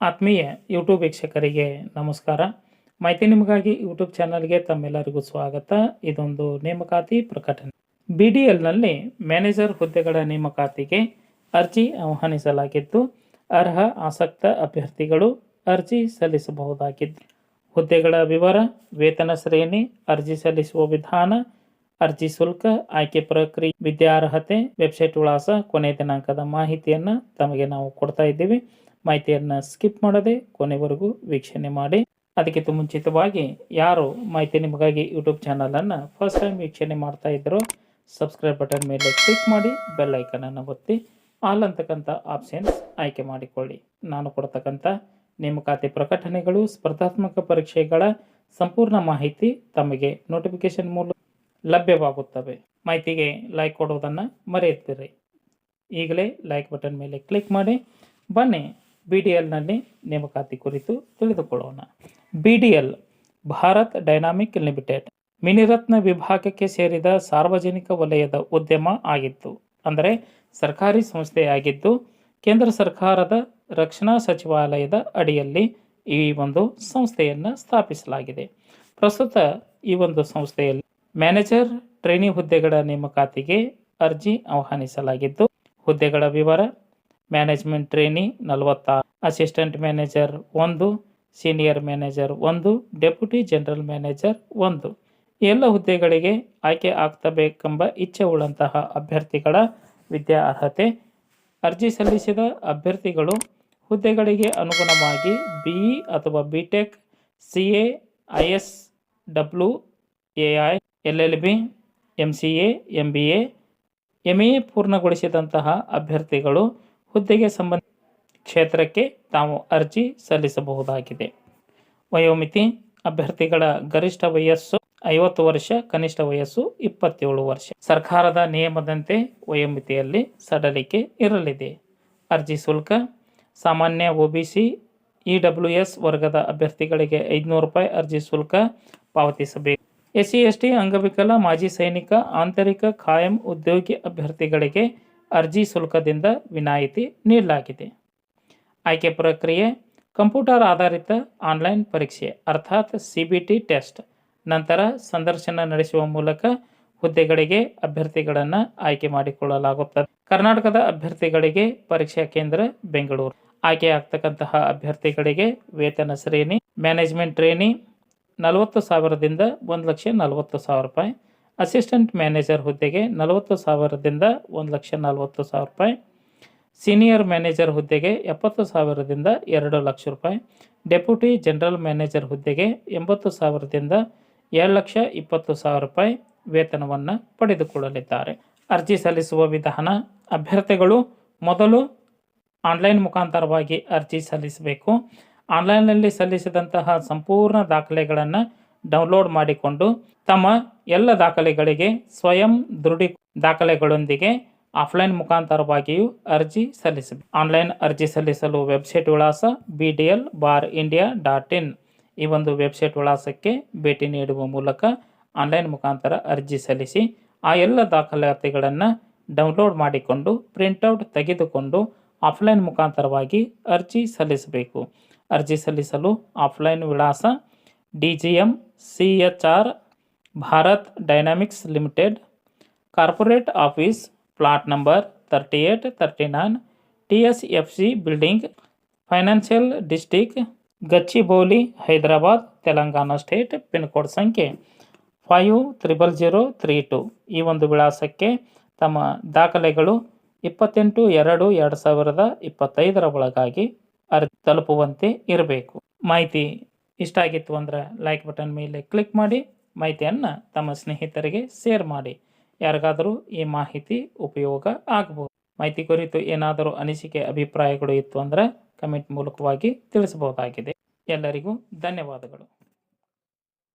ಆತ್ಮೀಯ ಯೂಟ್ಯೂಬ್ ವೀಕ್ಷಕರಿಗೆ ನಮಸ್ಕಾರ. ಮಾಹಿತಿ ನಿಮಗಾಗಿ ಯೂಟ್ಯೂಬ್ ಚಾನಲ್ಗೆ ತಮ್ಮೆಲ್ಲರಿಗೂ ಸ್ವಾಗತ. ಇದೊಂದು ನೇಮಕಾತಿ ಪ್ರಕಟಣೆ. ಬಿ ಡಿ ಎಲ್ನಲ್ಲಿ ಮ್ಯಾನೇಜರ್ ಹುದ್ದೆಗಳ ನೇಮಕಾತಿಗೆ ಅರ್ಜಿ ಆಹ್ವಾನಿಸಲಾಗಿದ್ದು, ಅರ್ಹ, ಆಸಕ್ತ ಅಭ್ಯರ್ಥಿಗಳು ಅರ್ಜಿ ಸಲ್ಲಿಸಬಹುದಾಗಿದ್ದು, ಹುದ್ದೆಗಳ ವಿವರ, ವೇತನ ಶ್ರೇಣಿ, ಅರ್ಜಿ ಸಲ್ಲಿಸುವ ವಿಧಾನ, ಅರ್ಜಿ ಶುಲ್ಕ, ಆಯ್ಕೆ ಪ್ರಕ್ರಿಯೆ, ವಿದ್ಯಾರ್ಹತೆ ವೆಬ್ಸೈಟ್ ವಿಳಾಸ ಕೊನೆಯ ದಿನಾಂಕದ ಮಾಹಿತಿಯನ್ನು ತಮಗೆ ನಾವು ಕೊಡ್ತಾ ಇದ್ದೀವಿ. ಮಾಹಿತಿಯನ್ನು ಸ್ಕಿಪ್ ಮಾಡದೆ ಕೊನೆವರೆಗೂ ವೀಕ್ಷಣೆ ಮಾಡಿ. ಅದಕ್ಕಿಂತ ಮುಂಚಿತವಾಗಿ ಯಾರು ಮಾಹಿತಿ ನಿಮಗಾಗಿ ಯೂಟ್ಯೂಬ್ ಚಾನಲನ್ನು ಫಸ್ಟ್ ಟೈಮ್ ವೀಕ್ಷಣೆ ಮಾಡ್ತಾ ಸಬ್ಸ್ಕ್ರೈಬ್ ಬಟನ್ ಮೇಲೆ ಕ್ಲಿಕ್ ಮಾಡಿ, ಬೆಲ್ ಐಕನನ್ನು ಒತ್ತಿ, ಆಲ್ ಅಂತಕ್ಕಂಥ ಆಪ್ಷನ್ಸ್ ಆಯ್ಕೆ ಮಾಡಿಕೊಳ್ಳಿ. ನಾನು ಕೊಡ್ತಕ್ಕಂಥ ನೇಮಕಾತಿ ಪ್ರಕಟಣೆಗಳು, ಸ್ಪರ್ಧಾತ್ಮಕ ಪರೀಕ್ಷೆಗಳ ಸಂಪೂರ್ಣ ಮಾಹಿತಿ ತಮಗೆ ನೋಟಿಫಿಕೇಶನ್ ಮೂಲಕ ಲಭ್ಯವಾಗುತ್ತವೆ. ಮಾಹಿತಿಗೆ ಲೈಕ್ ಕೊಡುವುದನ್ನು ಮರೆಯುತ್ತೀರಿ ಈಗಲೇ ಲೈಕ್ ಬಟನ್ ಮೇಲೆ ಕ್ಲಿಕ್ ಮಾಡಿ, ಬನ್ನಿ ಬಿ ಡಿ ಎಲ್ನಲ್ಲಿ ನೇಮಕಾತಿ ಕುರಿತು ತಿಳಿದುಕೊಳ್ಳೋಣ. B D L Bharat dynamic limited, Miniratna ವಿಭಾಗಕ್ಕೆ ಸೇರಿದ ಸಾರ್ವಜನಿಕ ವಲಯದ ಉದ್ಯಮ ಆಗಿತ್ತು. ಅಂದರೆ ಸರ್ಕಾರಿ ಸಂಸ್ಥೆಯಾಗಿದ್ದು, ಕೇಂದ್ರ ಸರ್ಕಾರದ ರಕ್ಷಣಾ ಸಚಿವಾಲಯದ ಅಡಿಯಲ್ಲಿ ಈ ಒಂದು ಸಂಸ್ಥೆಯನ್ನು ಸ್ಥಾಪಿಸಲಾಗಿದೆ. ಪ್ರಸ್ತುತ ಈ ಒಂದು ಸಂಸ್ಥೆಯಲ್ಲಿ ಮ್ಯಾನೇಜರ್ ಟ್ರೈನಿ ಹುದ್ದೆಗಳ ನೇಮಕಾತಿಗೆ ಅರ್ಜಿ ಆಹ್ವಾನಿಸಲಾಗಿದ್ದು, ಹುದ್ದೆಗಳ ವಿವರ ಮ್ಯಾನೇಜ್ಮೆಂಟ್ ಟ್ರೈನಿ ನಲವತ್ತಾರು. ಅಸಿಸ್ಟೆಂಟ್ ಮ್ಯಾನೇಜರ್ ಒಂದು, ಸೀನಿಯರ್ ಮ್ಯಾನೇಜರ್ ಒಂದು, ಡೆಪ್ಯೂಟಿ ಜನರಲ್ ಮ್ಯಾನೇಜರ್ ಒಂದು. ಎಲ್ಲ ಹುದ್ದೆಗಳಿಗೆ ಆಯ್ಕೆ ಆಗ್ತಬೇಕೆಂಬ ಇಚ್ಛೆ ಉಳ್ಳಂತಹ ಅಭ್ಯರ್ಥಿಗಳ ವಿದ್ಯಾ ಅರ್ಹತೆ ಅರ್ಜಿ ಸಲ್ಲಿಸಿದ ಅಭ್ಯರ್ಥಿಗಳು ಹುದ್ದೆಗಳಿಗೆ ಅನುಗುಣವಾಗಿ ಬಿ ಇ ಅಥವಾ B tech C A I S W A I L L B M C A M B A M A ಪೂರ್ಣಗೊಳಿಸಿದಂತಹ ಅಭ್ಯರ್ಥಿಗಳು ಹುದ್ದೆಗೆ ಸಂಬಂಧ ಕ್ಷೇತ್ರಕ್ಕೆ ತಾವು ಅರ್ಜಿ ಸಲ್ಲಿಸಬಹುದಾಗಿದೆ. ವಯೋಮಿತಿ ಅಭ್ಯರ್ಥಿಗಳ ಗರಿಷ್ಠ ವಯಸ್ಸು ಐವತ್ತು ವರ್ಷ, ಕನಿಷ್ಠ ವಯಸ್ಸು ಇಪ್ಪತ್ತೇಳು ವರ್ಷ. ಸರ್ಕಾರದ ನಿಯಮದಂತೆ ವಯೋಮಿತಿಯಲ್ಲಿ ಸಡಲಿಕೆ ಇರಲಿದೆ. ಅರ್ಜಿ ಶುಲ್ಕ, ಸಾಮಾನ್ಯ O B C, E W S ವರ್ಗದ ಅಭ್ಯರ್ಥಿಗಳಿಗೆ ಐದುನೂರು ರೂಪಾಯಿ ಅರ್ಜಿ ಶುಲ್ಕ ಪಾವತಿಸಬೇಕು. ಎಸ್ ಸಿ ಎಸ್ ಟಿ ಅಂಗವಿಕಲ, ಮಾಜಿ ಸೈನಿಕ, ಆಂತರಿಕ, ಖಾಯಂ ಉದ್ಯೋಗಿ ಅಭ್ಯರ್ಥಿಗಳಿಗೆ ಅರ್ಜಿ ಶುಲ್ಕದಿಂದ ವಿನಾಯಿತಿ ನೀಡಲಾಗಿದೆ. ಆಯ್ಕೆ ಪ್ರಕ್ರಿಯೆ, ಕಂಪ್ಯೂಟರ್ ಆಧಾರಿತ ಆನ್ಲೈನ್ ಪರೀಕ್ಷೆ ಅರ್ಥಾತ್ ಸಿ ಬಿ ಟಿ ಟೆಸ್ಟ್. ನಂತರ ಸಂದರ್ಶನ ನಡೆಸುವ ಮೂಲಕ ಹುದ್ದೆಗಳಿಗೆ ಅಭ್ಯರ್ಥಿಗಳನ್ನು ಆಯ್ಕೆ ಮಾಡಿಕೊಳ್ಳಲಾಗುತ್ತದೆ. ಕರ್ನಾಟಕದ ಅಭ್ಯರ್ಥಿಗಳಿಗೆ ಪರೀಕ್ಷಾ ಕೇಂದ್ರ, ಬೆಂಗಳೂರು. ಆಯ್ಕೆ ಆಗ್ತಕ್ಕಂತಹ ಅಭ್ಯರ್ಥಿಗಳಿಗೆ ವೇತನ ಶ್ರೇಣಿ, ಮ್ಯಾನೇಜ್ಮೆಂಟ್ ಟ್ರೇನಿ ನಲವತ್ತು ಸಾವಿರದಿಂದ ಒಂದು ಲಕ್ಷ ನಲವತ್ತು ಸಾವಿರ ರೂಪಾಯಿ. ಅಸಿಸ್ಟೆಂಟ್ ಮ್ಯಾನೇಜರ್ ಹುದ್ದೆಗೆ ನಲವತ್ತು ಸಾವಿರದಿಂದ ಒಂದು ಲಕ್ಷ ನಲವತ್ತು ಸಾವಿರ ರೂಪಾಯಿ. ಸೀನಿಯರ್ ಮ್ಯಾನೇಜರ್ ಹುದ್ದೆಗೆ ಎಪ್ಪತ್ತು ಸಾವಿರದಿಂದ ಎರಡು ಲಕ್ಷ ರೂಪಾಯಿ. ಡೆಪ್ಯೂಟಿ ಜನರಲ್ ಮ್ಯಾನೇಜರ್ ಹುದ್ದೆಗೆ ಎಂಬತ್ತು ಸಾವಿರದಿಂದ ಎರಡು ಲಕ್ಷ ಇಪ್ಪತ್ತು ಸಾವಿರ ರೂಪಾಯಿ ವೇತನವನ್ನು ಪಡೆದುಕೊಳ್ಳಲಿದ್ದಾರೆ. ಅರ್ಜಿ ಸಲ್ಲಿಸುವ ವಿಧಾನ, ಅಭ್ಯರ್ಥಿಗಳು ಮೊದಲು ಆನ್ಲೈನ್ ಮುಖಾಂತರವಾಗಿ ಅರ್ಜಿ ಸಲ್ಲಿಸಬೇಕು. ಆನ್ಲೈನ್ನಲ್ಲಿ ಸಲ್ಲಿಸಿದಂತಹ ಸಂಪೂರ್ಣ ದಾಖಲೆಗಳನ್ನು ಡೌನ್ಲೋಡ್ ಮಾಡಿಕೊಂಡು ತಮ್ಮ ಎಲ್ಲ ದಾಖಲೆಗಳಿಗೆ ಸ್ವಯಂ ದೃಢಿ ದಾಖಲೆಗಳೊಂದಿಗೆ ಆಫ್ಲೈನ್ ಮುಖಾಂತರವಾಗಿಯೂ ಅರ್ಜಿ ಸಲ್ಲಿಸಬೇಕು. ಆನ್ಲೈನ್ ಅರ್ಜಿ ಸಲ್ಲಿಸಲು ವೆಬ್ಸೈಟ್ ವಿಳಾಸ B D L bar India dot in ಈ ಒಂದು ವೆಬ್ಸೈಟ್ ವಿಳಾಸಕ್ಕೆ ಭೇಟಿ ನೀಡುವ ಮೂಲಕ ಆನ್ಲೈನ್ ಮುಖಾಂತರ ಅರ್ಜಿ ಸಲ್ಲಿಸಿ ಆ ಎಲ್ಲ ದಾಖಲಾತಿಗಳನ್ನು ಡೌನ್ಲೋಡ್ ಮಾಡಿಕೊಂಡು ಪ್ರಿಂಟೌಟ್ ತೆಗೆದುಕೊಂಡು ಆಫ್ಲೈನ್ ಮುಖಾಂತರವಾಗಿ ಅರ್ಜಿ ಸಲ್ಲಿಸಬೇಕು. ಅರ್ಜಿ ಸಲ್ಲಿಸಲು ಆಫ್ಲೈನ್ ವಿಳಾಸ D G M C H R Bharat dynamics limited, corporate office plot number thirty eight thirty nine, T S F C building, financial district Gachibowli, Hyderabad, Telangana state pin code ಸಂಖ್ಯೆ five triple zero three two. ಈ ಒಂದು ವಿಳಾಸಕ್ಕೆ ತಮ್ಮ ದಾಖಲೆಗಳು ಇಪ್ಪತ್ತೆಂಟು ಎರಡು ಎರಡು ಸಾವಿರದ ಇಪ್ಪತ್ತೈದರ ಒಳಗಾಗಿ ಅರ್ಜಿ ತಲುಪುವಂತೆ ಇರಬೇಕು. ಮಾಹಿತಿ ಇಷ್ಟ ಆಗಿತ್ತು ಅಂದ್ರೆ ಲೈಕ್ ಬಟನ್ ಮೇಲೆ ಕ್ಲಿಕ್ ಮಾಡಿ ಮಾಹಿತಿಯನ್ನು ತಮ್ಮ ಸ್ನೇಹಿತರಿಗೆ ಶೇರ್ ಮಾಡಿ. ಯಾರಿಗಾದರೂ ಈ ಮಾಹಿತಿ ಉಪಯೋಗ ಆಗಬಹುದು ಮಾಹಿತಿ ಕುರಿತು ಏನಾದರೂ ಅನಿಸಿಕೆ, ಅಭಿಪ್ರಾಯಗಳು ಇತ್ತು ಅಂದರೆ ಕಮೆಂಟ್ ಮೂಲಕವಾಗಿ ತಿಳಿಸಬಹುದಾಗಿದೆ. ಎಲ್ಲರಿಗೂ ಧನ್ಯವಾದಗಳು.